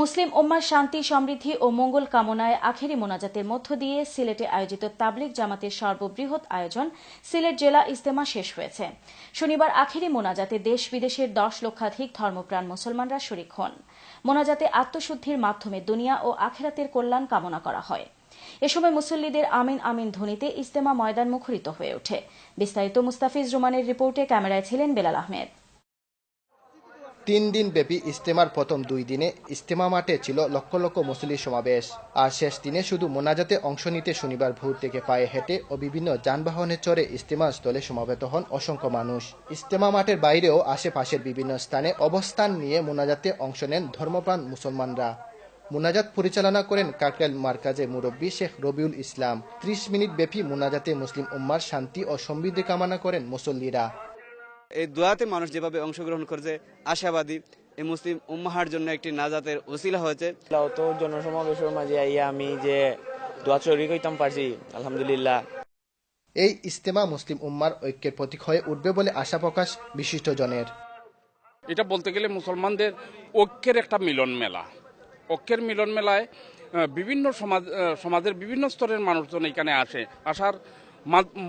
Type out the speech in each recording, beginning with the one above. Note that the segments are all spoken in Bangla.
মুসলিম উম্মার শান্তি, সমৃদ্ধি ও মঙ্গল কামনায় আখেরি মোনাজাতের মধ্য দিয়ে সিলেটে আয়োজিত তাবলিগ জামাতের সর্ববৃহৎ আয়োজন সিলেট জেলা ইস্তেমা শেষ হয়েছে। শনিবার আখেরি মোনাজাতে দেশ বিদেশের দশ লক্ষাধিক ধর্মপ্রাণ মুসলমানরা শরিক হন। মোনাজাতে আত্মশুদ্ধির মাধ্যমে দুনিয়া ও আখেরাতের কল্যাণ কামনা করা হয়। এ সময় মুসল্লিদের আমিন আমিন ধ্বনিতে ইস্তেমা ময়দান মুখরিত হয়ে ওঠে। বিস্তারিত মুস্তাফিজ রুমানের রিপোর্টে ক্যামেরায় ছিলেন বেলাল আহমেদ। তিন দিন ব্যাপী ইস্তেমার প্রথম দুই দিনে ইস্তেমা মাঠে ছিল লক্ষ লক্ষ মুসলি সমাবেশ। আর শেষ দিনে শুধু মোনাজাতে অংশ নিতে শনিবার ভোর থেকে পায়ে হেঁটে ও বিভিন্ন যানবাহনে চড়ে ইস্তেমা স্থলে সমাবেত হন অসংখ্য মানুষ। ইস্তেমা মাঠের বাইরেও আশেপাশের বিভিন্ন স্থানে অবস্থান নিয়ে মোনাজাতে অংশ নেন ধর্মপ্রাণ মুসলমানরা। মোনাজাত পরিচালনা করেন কাকরাইল মার্কাজে মুরব্বী শেখ রবিউল ইসলাম। ত্রিশ মিনিট ব্যাপী মোনাজাতে মুসলিম উম্মার শান্তি ও সমৃদ্ধি কামনা করেন মুসল্লিরা। এই দোয়াতে মানুষ যেভাবে অংশগ্রহণ করছে আশাবাদী এই মুসলিম উম্মাহার জন্য একটি নাজাতের ওসিলা হয়েছে। তো জনসমাবেশের মাঝে আইয়া আমি যে দোয়া চরি কইতাম পারছি আলহামদুলিল্লাহ। এই ইস্তেমা মুসলিম উম্মার ঐক্যের প্রতীক হয়ে উঠবে বলে আশা প্রকাশ বিশিষ্টজনের। এটা বলতে গেলে মুসলমানদের ঐক্যের একটা মিলন মেলা। ঐক্যের মিলন মেলায় বিভিন্ন সমাজ সমাজের বিভিন্ন স্তরের মানুষজন এখানে আসে। আসার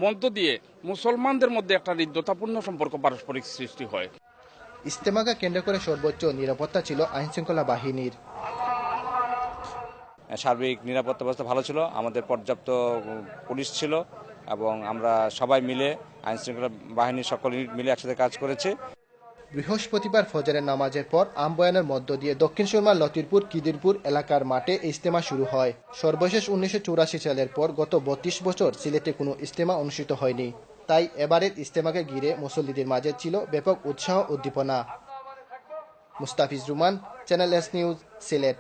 মধ্য দিয়ে মুসলমানদের মধ্যে একটা হৃদ্যতাপূর্ণ সম্পর্ক পারস্পরিক সৃষ্টি হয়। ইস্তেমাকে কেন্দ্র করে সর্বোচ্চ নিরাপত্তা ছিল আইনশৃঙ্খলা বাহিনীর। সার্বিক নিরাপত্তা ব্যবস্থা ভালো ছিল আমাদের পর্যাপ্ত পুলিশ ছিল এবং আমরা সবাই মিলে আইন শৃঙ্খলা বাহিনীর সকল ইউনিট মিলে একসাথে কাজ করেছি। বৃহস্পতিবার ফজরের নামাজের পর আমবয়ানের মধ্য দিয়ে দক্ষিণ সুরমার লতিরপুর, কিদিরপুর এলাকার মাঠে ইজতেমা শুরু হয়। সর্বশেষ উনিশশো চুরাশি সালের পর গত বত্রিশ বছর সিলেটে কোনো ইজতেমা অনুষ্ঠিত হয়নি। তাই এবারের ইজতেমাকে ঘিরে মুসল্লিদের মাঝে ছিল ব্যাপক উৎসাহ উদ্দীপনা। Mustafiz Ruman, channel S news, Sylhet.